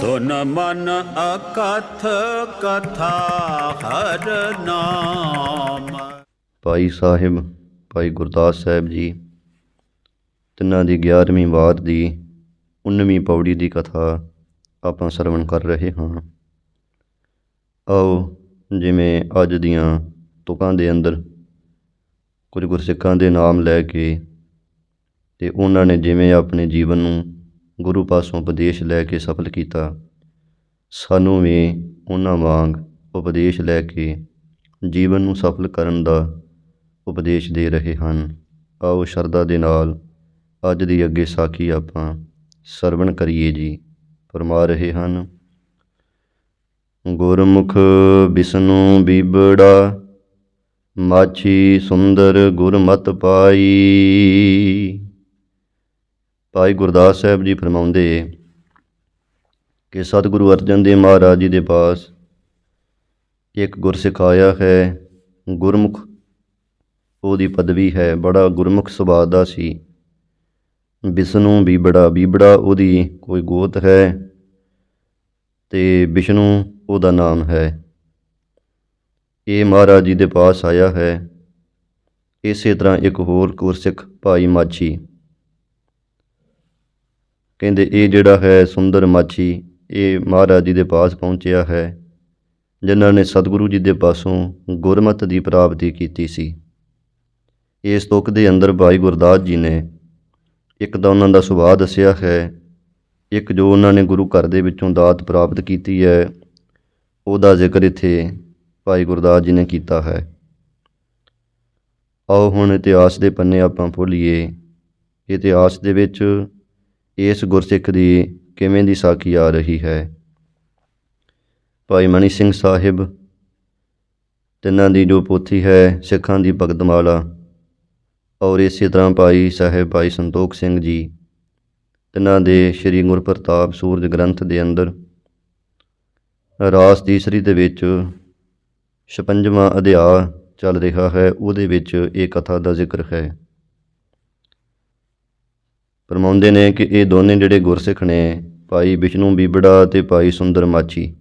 ਸੁਨ ਮਨ ਅਕਥ ਕਥਾ ਹਰ ਨਾਮ। ਭਾਈ ਸਾਹਿਬ, ਭਾਈ ਗੁਰਦਾਸ ਸਾਹਿਬ ਜੀ, ਤਿੰਨਾਂ ਦੀ 11ਵੀਂ ਵਾਰ ਦੀ 19ਵੀਂ ਪੌੜੀ ਦੀ ਕਥਾ ਆਪਾਂ ਸਰਵਣ ਕਰ ਰਹੇ ਹਾਂ। ਆਓ, ਜਿਵੇਂ ਅੱਜ ਦੀਆਂ ਤੁਕਾਂ ਦੇ ਅੰਦਰ ਕੁਝ ਗੁਰਸਿੱਖਾਂ ਦੇ ਨਾਮ ਲੈ ਕੇ ਤੇ ਉਹਨਾਂ ਨੇ ਜਿਵੇਂ ਆਪਣੇ ਜੀਵਨ ਨੂੰ ਗੁਰੂ ਪਾਸੋਂ ਉਪਦੇਸ਼ ਲੈ ਕੇ ਸਫਲ ਕੀਤਾ। ਸਾਨੂੰ ਵੀ ਉਹਨਾਂ ਵਾਂਗ ਉਪਦੇਸ਼ ਲੈ ਕੇ ਜੀਵਨ ਨੂੰ ਸਫਲ ਕਰਨ ਦਾ ਉਪਦੇਸ਼ ਦੇ ਰਹੇ ਹਨ। ਆਓ ਸ਼ਰਧਾ ਦੇ ਨਾਲ ਅੱਜ ਦੀ ਅੱਗੇ ਸਾਖੀ ਆਪਾਂ ਸਰਵਣ ਕਰੀਏ ਜੀ। ਫਰਮਾ ਰਹੇ ਹਨ, ਗੁਰਮੁਖ ਵਿਸ਼ਨੂੰ ਬੀਬੜਾ, ਮਾਛੀ ਸੁੰਦਰ ਗੁਰਮਤ ਪਾਈ। ਭਾਈ ਗੁਰਦਾਸ ਸਾਹਿਬ ਜੀ ਫਰਮਾਉਂਦੇ ਕਿ ਸਤਿਗੁਰੂ ਅਰਜਨ ਦੇਵ ਮਹਾਰਾਜ ਜੀ ਦੇ ਪਾਸ ਇੱਕ ਗੁਰਸਿੱਖ ਆਇਆ ਹੈ, ਗੁਰਮੁਖ ਉਹਦੀ ਪਦਵੀ ਹੈ, ਬੜਾ ਗੁਰਮੁਖ ਸੁਭਾਅ ਦਾ ਸੀ। ਵਿਸ਼ਨੂੰ ਬੀਬੜਾ ਬੀਬੜਾ, ਉਹਦੀ ਕੋਈ ਗੋਤ ਹੈ ਤੇ ਵਿਸ਼ਨੂੰ ਉਹਦਾ ਨਾਮ ਹੈ। ਇਹ ਮਹਾਰਾਜ ਜੀ ਦੇ ਪਾਸ ਆਇਆ ਹੈ। ਇਸੇ ਤਰ੍ਹਾਂ ਇੱਕ ਹੋਰ ਗੁਰਸਿੱਖ ਭਾਈ ਮਾਛੀ ਕਹਿੰਦੇ, ਇਹ ਜਿਹੜਾ ਹੈ ਸੁੰਦਰ ਮਾਛੀ, ਇਹ ਮਹਾਰਾਜ ਜੀ ਦੇ ਪਾਸ ਪਹੁੰਚਿਆ ਹੈ, ਜਿਨ੍ਹਾਂ ਨੇ ਸਤਿਗੁਰੂ ਜੀ ਦੇ ਪਾਸੋਂ ਗੁਰਮਤਿ ਦੀ ਪ੍ਰਾਪਤੀ ਕੀਤੀ ਸੀ। ਇਸ ਤੁਕ ਦੇ ਅੰਦਰ ਭਾਈ ਗੁਰਦਾਸ ਜੀ ਨੇ ਇੱਕ ਤਾਂ ਉਹਨਾਂ ਦਾ ਸੁਭਾਅ ਦੱਸਿਆ ਹੈ, ਇੱਕ ਜੋ ਉਹਨਾਂ ਨੇ ਗੁਰੂ ਘਰ ਦੇ ਵਿੱਚੋਂ ਦਾਤ ਪ੍ਰਾਪਤ ਕੀਤੀ ਹੈ, ਉਹਦਾ ਜ਼ਿਕਰ ਇੱਥੇ ਭਾਈ ਗੁਰਦਾਸ ਜੀ ਨੇ ਕੀਤਾ ਹੈ। ਆਓ ਹੁਣ ਇਤਿਹਾਸ ਦੇ ਪੰਨੇ ਆਪਾਂ ਫੋਲੀਏ ਇਤਿਹਾਸ ਦੇ ਵਿੱਚ ਇਸ ਗੁਰਸਿੱਖ ਦੀ ਕਿਵੇਂ ਦੀ ਸਾਖੀ ਆ ਰਹੀ ਹੈ? ਭਾਈ ਮਨੀ ਸਿੰਘ ਸਾਹਿਬ, ਤਿੰਨਾਂ ਦੀ ਜੋ ਪੋਥੀ ਹੈ, ਸਿੱਖਾਂ ਦੀ ਭਗਤਮਾਲਾ। ਔਰ ਇਸੇ ਤਰ੍ਹਾਂ ਭਾਈ ਸਾਹਿਬ, ਭਾਈ ਸੰਤੋਖ ਸਿੰਘ ਜੀ, ਤਿੰਨਾਂ ਦੇ ਸ੍ਰੀ ਗੁਰਪ੍ਰਤਾਪ ਸੂਰਜ ਗ੍ਰੰਥ ਦੇ ਅੰਦਰ। ਰਾਸ ਤੀਸਰੀ ਦੇ ਵਿੱਚ 56ਵਾਂ ਅਧਿਆਇ ਚੱਲ ਰਿਹਾ ਹੈ, ਉਹਦੇ ਵਿੱਚ ਇਹ ਕਥਾ ਦਾ ਜ਼ਿਕਰ ਹੈ। ਫਰਮਾਉਂਦੇ ਨੇ ਕਿ ਇਹ ਦੋਨੇ ਜਿਹੜੇ ਗੁਰਸਿੱਖ ਨੇ, ਭਾਈ ਵਿਸ਼ਨੂੰ ਬੀਬੜਾ ਤੇ ਭਾਈ ਸੁੰਦਰ ਮਾਛੀ।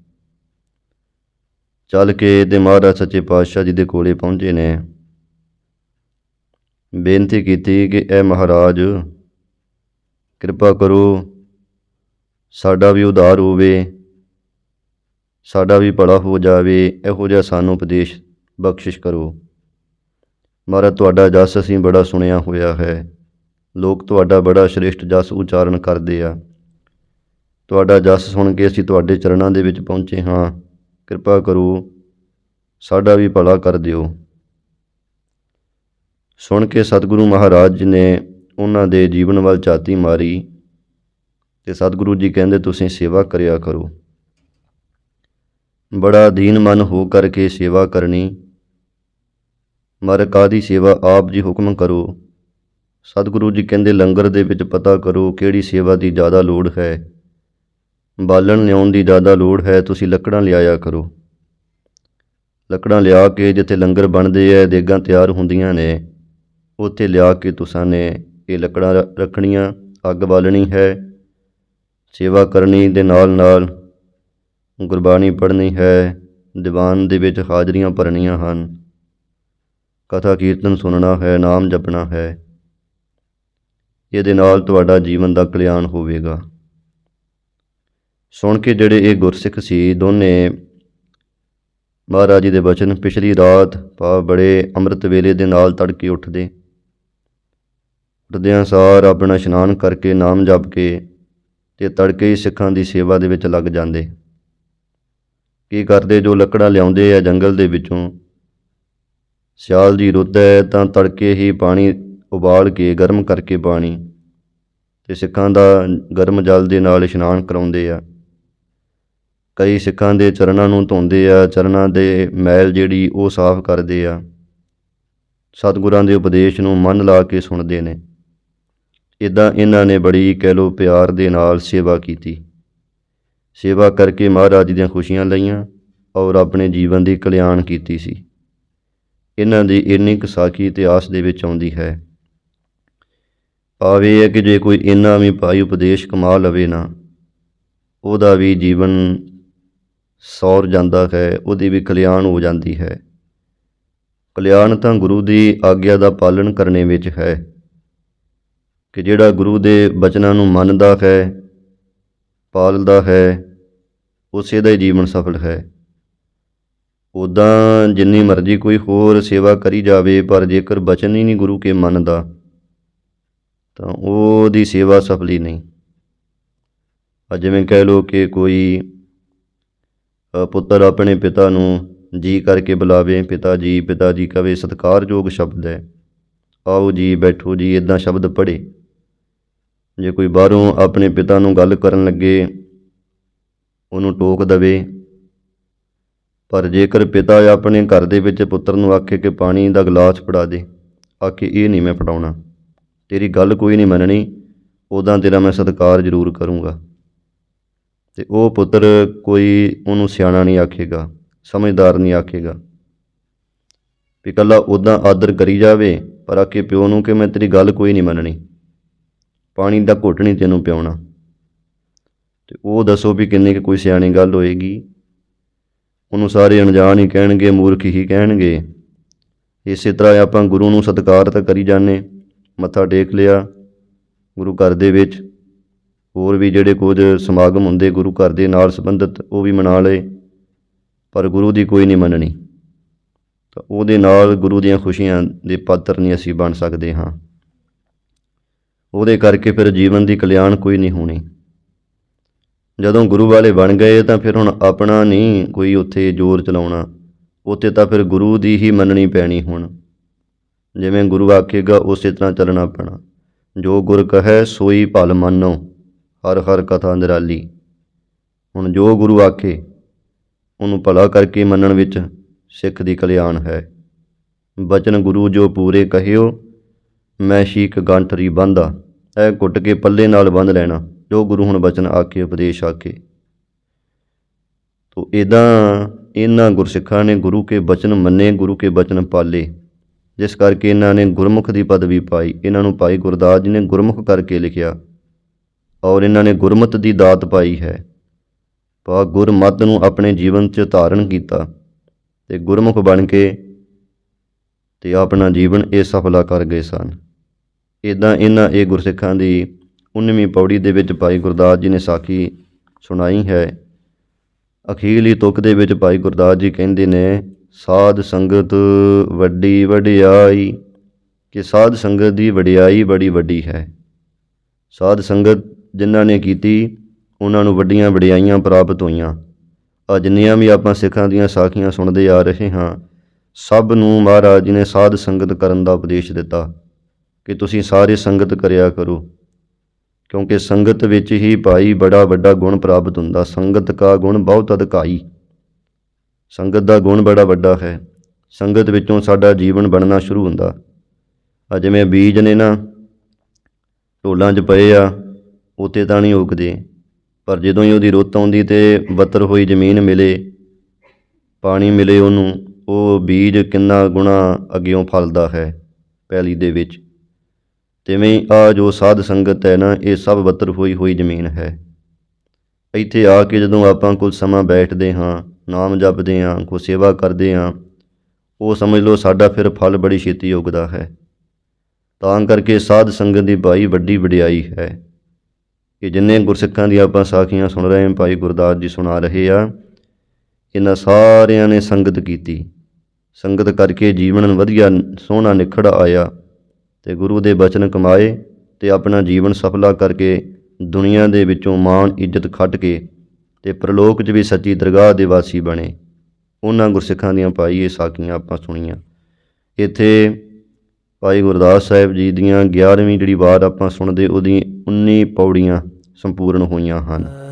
ਚੱਲ ਕੇ ਤੇ ਮਹਾਰਾਜ ਸੱਚੇ ਪਾਤਸ਼ਾਹ ਜੀ ਦੇ ਕੋਲੇ ਪਹੁੰਚੇ ਨੇ। ਬੇਨਤੀ ਕੀਤੀ ਕਿ ਐ ਮਹਾਰਾਜ, ਕਿਰਪਾ ਕਰੋ, ਸਾਡਾ ਵੀ ਉਧਾਰ ਹੋਵੇ, ਸਾਡਾ ਵੀ ਭਲਾ ਹੋ ਜਾਵੇ, ਇਹੋ ਜਿਹਾ ਸਾਨੂੰ ਉਪਦੇਸ਼ ਬਖਸ਼ਿਸ਼ ਕਰੋ। ਮਹਾਰਾਜ, ਤੁਹਾਡਾ ਜਸ ਅਸੀਂ ਬੜਾ ਸੁਣਿਆ ਹੋਇਆ ਹੈ। ਲੋਕ ਤੁਹਾਡਾ ਬੜਾ ਸ਼੍ਰੇਸ਼ਟ ਜਸ ਉਚਾਰਨ ਕਰਦੇ ਆ। ਤੁਹਾਡਾ ਜਸ ਸੁਣ ਕੇ ਅਸੀਂ ਤੁਹਾਡੇ ਚਰਨਾਂ ਦੇ ਵਿੱਚ ਪਹੁੰਚੇ ਹਾਂ। ਕਿਰਪਾ ਕਰੋ, ਸਾਡਾ ਵੀ ਭਲਾ ਕਰ ਦਿਓ। ਸੁਣ ਕੇ ਸਤਿਗੁਰੂ ਮਹਾਰਾਜ ਜੀ ਨੇ ਉਹਨਾਂ ਦੇ ਜੀਵਨ ਵੱਲ ਝਾਤੀ ਮਾਰੀ ਤੇ ਸਤਿਗੁਰੂ ਜੀ ਕਹਿੰਦੇ, ਤੁਸੀਂ ਸੇਵਾ ਕਰਿਆ ਕਰੋ। ਬੜਾ ਦੀਨ ਮਨ ਹੋ ਕਰਕੇ ਸੇਵਾ ਕਰਨੀ। ਮਰ ਕਾਦੀ ਸੇਵਾ ਆਪ ਜੀ ਹੁਕਮ ਕਰੋ। ਸਤਿਗੁਰੂ ਜੀ ਕਹਿੰਦੇ, ਲੰਗਰ ਦੇ ਵਿੱਚ ਪਤਾ ਕਰੋ ਕਿਹੜੀ ਸੇਵਾ ਦੀ ਜ਼ਿਆਦਾ ਲੋੜ ਹੈ। ਬਾਲਣ ਲਿਆਉਣ ਦੀ ਜ਼ਿਆਦਾ ਲੋੜ ਹੈ, ਤੁਸੀਂ ਲੱਕੜਾਂ ਲਿਆਇਆ ਕਰੋ। ਲੱਕੜਾਂ ਲਿਆ ਕੇ ਜਿੱਥੇ ਲੰਗਰ ਬਣਦੇ ਐ ਦੇਗਾਂ ਤਿਆਰ ਹੁੰਦੀਆਂ ਨੇ, ਉੱਥੇ ਲਿਆ ਕੇ ਤੁਸਾਂ ਨੇ ਇਹ ਲੱਕੜਾਂ ਰੱਖਣੀਆਂ, ਅੱਗ ਬਾਲਣੀ ਹੈ, ਸੇਵਾ ਕਰਨੀ ਦੇ ਨਾਲ ਨਾਲ ਗੁਰਬਾਣੀ ਪੜ੍ਹਨੀ ਹੈ, ਦੀਵਾਨ ਦੇ ਵਿੱਚ ਹਾਜ਼ਰੀਆਂ ਭਰਨੀਆਂ ਹਨ। ਕਥਾ ਕੀਰਤਨ ਸੁਣਨਾ ਹੈ, ਨਾਮ ਜਪਣਾ ਹੈ। ਇਹਦੇ ਨਾਲ ਤੁਹਾਡਾ ਜੀਵਨ ਦਾ ਕਲਿਆਣ ਹੋਵੇਗਾ। ਸੁਣ ਕੇ ਜਿਹੜੇ ਇਹ ਗੁਰਸਿੱਖ ਸੀ, ਦੋਨੇ ਮਹਾਰਾਜ ਜੀ ਦੇ ਬਚਨ ਪਿਛਲੀ ਰਾਤ ਪਾ ਬੜੇ ਅੰਮ੍ਰਿਤ ਵੇਲੇ ਦੇ ਨਾਲ ਤੜਕੇ ਉੱਠਦੇ। ਉੱਠਦਿਆਂ ਸਾਰ ਆਪਣਾ ਇਸ਼ਨਾਨ ਕਰਕੇ ਨਾਮ ਜਪ ਕੇ ਤੇ ਤੜਕੇ ਹੀ ਸਿੱਖਾਂ ਦੀ ਸੇਵਾ ਦੇ ਵਿੱਚ ਲੱਗ ਜਾਂਦੇ। ਕੀ ਕਰਦੇ ਜੋ ਲੱਕੜਾਂ ਲਿਆਉਂਦੇ ਆ ਜੰਗਲ ਦੇ ਵਿੱਚੋਂ? ਸਿਆਲ ਦੀ ਰੁੱਤ ਹੈ ਤਾਂ ਤੜਕੇ ਹੀ ਪਾਣੀ ਉਬਾਲ ਕੇ ਗਰਮ ਕਰਕੇ ਪਾਣੀ। ਤੇ ਸਿੱਖਾਂ ਦਾ ਗਰਮ ਜਲ ਦੇ ਨਾਲ ਇਸ਼ਨਾਨ ਕਰਾਉਂਦੇ ਆ। ਕਈ ਸਿੱਖਾਂ ਦੇ ਚਰਨਾਂ ਨੂੰ ਧੋਂਦੇ ਆ, ਚਰਨਾਂ ਦੇ ਮੈਲ ਜਿਹੜੀ ਉਹ ਸਾਫ਼ ਕਰਦੇ ਆ। ਸਤਿਗੁਰਾਂ ਦੇ ਉਪਦੇਸ਼ ਨੂੰ ਮਨ ਲਾ ਕੇ ਸੁਣਦੇ ਨੇ। ਇਦਾਂ ਇਹਨਾਂ ਨੇ ਬੜੀ ਕਹਿ ਲੋ ਪਿਆਰ ਦੇ ਨਾਲ ਸੇਵਾ ਕੀਤੀ। ਸੇਵਾ ਕਰਕੇ ਮਹਾਰਾਜ ਦੀਆਂ ਖੁਸ਼ੀਆਂ ਲਈਆਂ ਔਰ ਆਪਣੇ ਜੀਵਨ ਦੀ ਕਲਿਆਣ ਕੀਤੀ ਸੀ। ਇਹਨਾਂ ਦੀ ਇੰਨੀ ਕੁ ਸਾਖੀ ਇਤਿਹਾਸ ਦੇ ਵਿੱਚ ਆਉਂਦੀ ਹੈ। ਭਾਵ ਹੈ ਕਿ ਜੇ ਕੋਈ ਇੰਨਾ ਵੀ ਭਾਈ ਉਪਦੇਸ਼ ਕਮਾ ਲਵੇ ਨਾ, ਉਹਦਾ ਵੀ ਜੀਵਨ ਸੌਰ ਜਾਂਦਾ ਹੈ, ਉਹਦੀ ਵੀ ਕਲਿਆਣ ਹੋ ਜਾਂਦੀ ਹੈ। ਕਲਿਆਣ ਤਾਂ ਗੁਰੂ ਦੀ ਆਗਿਆ ਦਾ ਪਾਲਣ ਕਰਨੇ ਵਿੱਚ ਹੈ ਕਿ ਜਿਹੜਾ ਗੁਰੂ ਦੇ ਬਚਨਾਂ ਨੂੰ ਮੰਨਦਾ ਹੈ, ਪਾਲਦਾ ਹੈ, ਉਸੇ ਦਾ ਹੀ ਜੀਵਨ ਸਫਲ ਹੈ। ਉਦਾਂ ਜਿੰਨੀ ਮਰਜ਼ੀ ਕੋਈ ਹੋਰ ਸੇਵਾ ਕਰੀ ਜਾਵੇ, ਪਰ ਜੇਕਰ ਬਚਨ ਹੀ ਨਹੀਂ ਗੁਰੂ ਕੇ ਮੰਨਦਾ ਤਾਂ ਉਹਦੀ ਸੇਵਾ ਸਫਲੀ ਨਹੀਂ। ਆ ਜਿਵੇਂ ਕਹਿ ਲੋ ਕਿ ਕੋਈ ਪੁੱਤਰ ਆਪਣੇ ਪਿਤਾ ਨੂੰ ਜੀ ਕਰਕੇ ਬੁਲਾਵੇ, ਪਿਤਾ ਜੀ ਪਿਤਾ ਜੀ ਕਵੇ ਸਤਿਕਾਰਯੋਗ ਸ਼ਬਦ ਹੈ। ਆਓ ਜੀ, ਬੈਠੋ ਜੀ ਇਦਾਂ ਸ਼ਬਦ ਪੜ੍ਹੇ। ਜੇ ਕੋਈ ਬਾਹਰੋਂ ਆਪਣੇ ਪਿਤਾ ਨੂੰ ਗੱਲ ਕਰਨ ਲੱਗੇ, ਉਹਨੂੰ ਟੋਕ ਦਵੇ। ਪਰ ਜੇਕਰ ਪਿਤਾ ਆਪਣੇ ਘਰ ਦੇ ਵਿੱਚ ਪੁੱਤਰ ਨੂੰ ਆਖੇ ਕਿ ਪਾਣੀ ਦਾ ਗਲਾਸ ਫੜਾ ਦੇ, ਆਖੇ ਇਹ ਨਹੀਂ ਮੈਂ ਫੜਾਉਣਾ। ਤੇਰੀ ਗੱਲ ਕੋਈ ਨਹੀਂ ਮੰਨਣੀ ਉਦਾਂ ਤੇਰਾ ਮੈਂ ਸਤਿਕਾਰ ਜ਼ਰੂਰ ਕਰੂੰਗਾ। ਤੇ ਉਹ ਪੁੱਤਰ ਕੋਈ ਉਹਨੂੰ ਸਿਆਣਾ ਨਹੀਂ ਆਖੇਗਾ, ਸਮਝਦਾਰ ਨਹੀਂ ਆਖੇਗਾ। ਵੀ ਇਕੱਲਾ ਉਦਾਂ ਆਦਰ ਕਰੀ ਜਾਵੇ, ਪਰ ਆਖੇ ਪਿਓ ਨੂੰ ਕਿ ਮੈਂ ਤੇਰੀ ਗੱਲ ਕੋਈ ਨਹੀਂ ਮੰਨਣੀ। ਪਾਣੀ ਦਾ ਘੁੱਟ ਨਹੀਂ ਤੈਨੂੰ ਪਿਆਉਣਾ। ਤੇ ਉਹ ਦੱਸੋ ਵੀ ਕਿੰਨੀ ਕੁ ਕੋਈ ਸਿਆਣੀ ਗੱਲ ਹੋਏਗੀ। ਉਹਨੂੰ ਸਾਰੇ ਅਣਜਾਣ ਹੀ ਕਹਿਣਗੇ, ਮੂਰਖ ਹੀ ਕਹਿਣਗੇ। ਇਸੇ ਤਰ੍ਹਾਂ ਆਪਾਂ ਗੁਰੂ ਨੂੰ ਸਤਿਕਾਰ ਤਾਂ ਕਰੀ ਜਾਂਦੇ। ਮੱਥਾ ਟੇਕ ਲਿਆ ਗੁਰੂ ਘਰ ਦੇ ਵਿੱਚ। ਹੋਰ ਵੀ ਜਿਹੜੇ ਕੁਝ ਸਮਾਗਮ ਹੁੰਦੇ ਗੁਰੂ ਘਰ ਦੇ ਨਾਲ ਸੰਬੰਧਿਤ, ਉਹ ਵੀ ਮਨਾ ਲਏ, ਪਰ ਗੁਰੂ ਦੀ ਕੋਈ ਨਹੀਂ ਮੰਨਣੀ। ਤਾਂ ਉਹਦੇ ਨਾਲ ਗੁਰੂ ਦੀਆਂ ਖੁਸ਼ੀਆਂ ਦੇ ਪਾਤਰ ਨਹੀਂ ਅਸੀਂ ਬਣ ਸਕਦੇ ਹਾਂ। ਉਹਦੇ ਕਰਕੇ ਫਿਰ ਜੀਵਨ ਦੀ ਕਲਿਆਣ ਕੋਈ ਨਹੀਂ ਹੋਣੀ। ਜਦੋਂ ਗੁਰੂ ਵਾਲੇ ਬਣ ਗਏ ਤਾਂ ਫਿਰ ਹੁਣ ਆਪਣਾ ਨਹੀਂ ਕੋਈ ਉੱਥੇ ਜ਼ੋਰ ਚਲਾਉਣਾ। ਉੱਥੇ ਤਾਂ ਫਿਰ ਗੁਰੂ ਦੀ ਹੀ ਮੰਨਣੀ ਪੈਣੀ ਹੁਣ। ਜਿਵੇਂ ਗੁਰੂ ਆਖੇਗਾ, ਉਸੇ ਤਰ੍ਹਾਂ ਚੱਲਣਾ ਪੈਣਾ। ਜੋ ਗੁਰ ਕਹੈ, ਸੋਈ ਭਲ ਮੰਨੋ। ਹਰ ਹਰ ਕਥਾ ਨਿਰਾਲੀ। ਹੁਣ ਜੋ ਗੁਰੂ ਆਖੇ, ਉਹਨੂੰ ਭਲਾ ਕਰਕੇ ਮੰਨਣ ਵਿੱਚ ਸਿੱਖ ਦੀ ਕਲਿਆਣ ਹੈ। ਬਚਨ ਗੁਰੂ ਜੋ ਪੂਰੇ ਕਹਿਓ, ਮੈਂ ਸ਼ੀਕ ਗੰਠਰੀ ਬੰਦਾ ਐ ਕੁੱਟ ਕੇ ਪੱਲੇ ਨਾਲ ਬੰਨ ਲੈਣਾ। ਜੋ ਗੁਰੂ ਹੁਣ ਬਚਨ ਆਖੇ, ਉਪਦੇਸ਼ ਆਖੇ। ਤੋ ਇਦਾਂ ਇਹਨਾਂ ਗੁਰਸਿੱਖਾਂ ਨੇ ਗੁਰੂ ਕੇ ਬਚਨ ਮੰਨੇ, ਗੁਰੂ ਕੇ ਬਚਨ ਪਾਲੇ। ਜਿਸ ਕਰਕੇ ਇਹਨਾਂ ਨੇ ਗੁਰਮੁਖ ਦੀ ਪਦਵੀ ਪਾਈ। ਇਹਨਾਂ ਨੂੰ ਭਾਈ ਗੁਰਦਾਸ ਜੀ ਨੇ ਗੁਰਮੁਖ ਕਰਕੇ ਲਿਖਿਆ ਔਰ ਇਹਨਾਂ ਨੇ ਗੁਰਮਤ ਦੀ ਦਾਤ ਪਾਈ ਹੈ। ਪਾ ਗੁਰਮਤ ਨੂੰ ਆਪਣੇ ਜੀਵਨ 'ਚ ਧਾਰਨ ਕੀਤਾ ਤੇ ਗੁਰਮੁਖ ਬਣ ਕੇ ਤੇ ਆਪਣਾ ਜੀਵਨ ਇਹ ਸਫਲਾ ਕਰ ਗਏ ਸਨ। ਇਦਾਂ ਇਹਨਾਂ ਇਹ ਗੁਰਸਿੱਖਾਂ ਦੀ 19ਵੀਂ ਪੌੜੀ ਦੇ ਵਿੱਚ ਭਾਈ ਗੁਰਦਾਸ ਜੀ ਨੇ ਸਾਖੀ ਸੁਣਾਈ ਹੈ। ਅਖੀਰਲੀ ਤੁਕ ਦੇ ਵਿੱਚ ਭਾਈ ਗੁਰਦਾਸ ਜੀ ਕਹਿੰਦੇ ਨੇ ਸਾਧ ਸੰਗਤ ਵੱਡੀ ਵਡਿਆਈ, ਕਿ ਸਾਧ ਸੰਗਤ ਦੀ ਵਡਿਆਈ ਬੜੀ ਵੱਡੀ ਹੈ। ਸਾਧ ਸੰਗਤ ਜਿਨ੍ਹਾਂ ਨੇ ਕੀਤੀ, ਉਹਨਾਂ ਨੂੰ ਵੱਡੀਆਂ ਵਡਿਆਈਆਂ ਪ੍ਰਾਪਤ ਹੋਈਆਂ। ਆ ਜਿੰਨੀਆਂ ਵੀ ਆਪਾਂ ਸਿੱਖਾਂ ਦੀਆਂ ਸਾਖੀਆਂ ਸੁਣਦੇ ਆ ਰਹੇ ਹਾਂ, ਸਭ ਨੂੰ ਮਹਾਰਾਜ ਜੀ ਨੇ ਸਾਧ ਸੰਗਤ ਕਰਨ ਦਾ ਉਪਦੇਸ਼ ਦਿੱਤਾ, ਕਿ ਤੁਸੀਂ ਸਾਰੇ ਸੰਗਤ ਕਰਿਆ ਕਰੋ। ਕਿਉਂਕਿ ਸੰਗਤ ਵਿੱਚ ਹੀ ਭਾਈ ਬੜਾ ਵੱਡਾ ਗੁਣ ਪ੍ਰਾਪਤ ਹੁੰਦਾ, ਸੰਗਤ ਕਾ ਗੁਣ ਬਹੁਤ ਅਧਿਕਾਈ। ਸੰਗਤ ਦਾ ਗੁਣ ਬੜਾ ਵੱਡਾ ਹੈ। ਸੰਗਤ ਵਿੱਚੋਂ ਸਾਡਾ ਜੀਵਨ ਬਣਨਾ ਸ਼ੁਰੂ ਹੁੰਦਾ। ਆ ਜਿਵੇਂ ਬੀਜ ਨੇ ਨਾ, ਢੋਲਾਂ 'ਚ ਪਏ ਆ ਉੱਤੇ ਤਾਂ ਨਹੀਂ ਉਗਦੇ। ਪਰ ਜਦੋਂ ਹੀ ਉਹਦੀ ਰੁੱਤ ਆਉਂਦੀ ਤੇ ਬੱਤਰ ਹੋਈ ਜ਼ਮੀਨ ਮਿਲੇ, ਪਾਣੀ ਮਿਲੇ ਉਹਨੂੰ, ਉਹ ਬੀਜ ਕਿੰਨਾ ਗੁਣਾ ਅੱਗਿਓਂ ਫਲਦਾ ਹੈ ਪੈਲੀ ਦੇ ਵਿੱਚ। ਤਿਵੇਂ ਆ ਜੋ ਸਾਧ ਸੰਗਤ ਹੈ ਨਾ, ਇਹ ਸਭ ਬੱਤਰ ਹੋਈ ਹੋਈ ਜ਼ਮੀਨ ਹੈ। ਇੱਥੇ ਆ ਕੇ ਜਦੋਂ ਆਪਾਂ ਕੁਝ ਸਮਾਂ ਬੈਠਦੇ ਹਾਂ ਨਾਮ ਜਪਦੇ ਹਾਂ ਕੋਈ ਸੇਵਾ ਕਰਦੇ ਹਾਂ ਉਹ ਸਮਝ ਲਓ ਸਾਡਾ ਫਿਰ ਫਲ ਬੜੀ ਛੇਤੀ ਉਗਦਾ ਹੈ। ਤਾਂ ਕਰਕੇ ਸਾਧ ਸੰਗਤ ਦੀ ਭਾਈ ਵੱਡੀ ਵਡਿਆਈ ਹੈ। ਕਿ ਜਿੰਨੇ ਗੁਰਸਿੱਖਾਂ ਦੀਆਂ ਆਪਾਂ ਸਾਖੀਆਂ ਸੁਣ ਰਹੇ ਹਾਂ, ਭਾਈ ਗੁਰਦਾਸ ਜੀ ਸੁਣਾ ਰਹੇ ਆ, ਇਹਨਾਂ ਸਾਰਿਆਂ ਨੇ ਸੰਗਤ ਕੀਤੀ। ਸੰਗਤ ਕਰਕੇ ਜੀਵਨ ਵਧੀਆ, ਸੋਹਣਾ ਨਿਖੜ ਆਇਆ ਤੇ ਗੁਰੂ ਦੇ ਬਚਨ ਕਮਾਏ ਤੇ ਆਪਣਾ ਜੀਵਨ ਸਫਲਾ ਕਰਕੇ ਦੁਨੀਆ ਦੇ ਵਿੱਚੋਂ ਮਾਣ, ਇੱਜ਼ਤ ਖੱਟ ਕੇ ਤੇ ਪ੍ਰਲੋਕ 'ਚ ਵੀ ਸੱਚੀ ਦਰਗਾਹ ਦੇ ਵਾਸੀ ਬਣੇ। ਉਹਨਾਂ ਗੁਰਸਿੱਖਾਂ ਦੀਆਂ ਭਾਈ ਇਹ ਸਾਖੀਆਂ ਆਪਾਂ ਸੁਣੀਆਂ। ਇੱਥੇ ਭਾਈ ਗੁਰਦਾਸ ਸਾਹਿਬ ਜੀ ਦੀਆਂ 11ਵੀਂ ਜਿਹੜੀ ਵਾਰ ਆਪਾਂ ਸੁਣਦੇ ਉਹਦੀ 19 ਪੌੜੀਆਂ ਸੰਪੂਰਨ ਹੋਈਆਂ ਹਨ।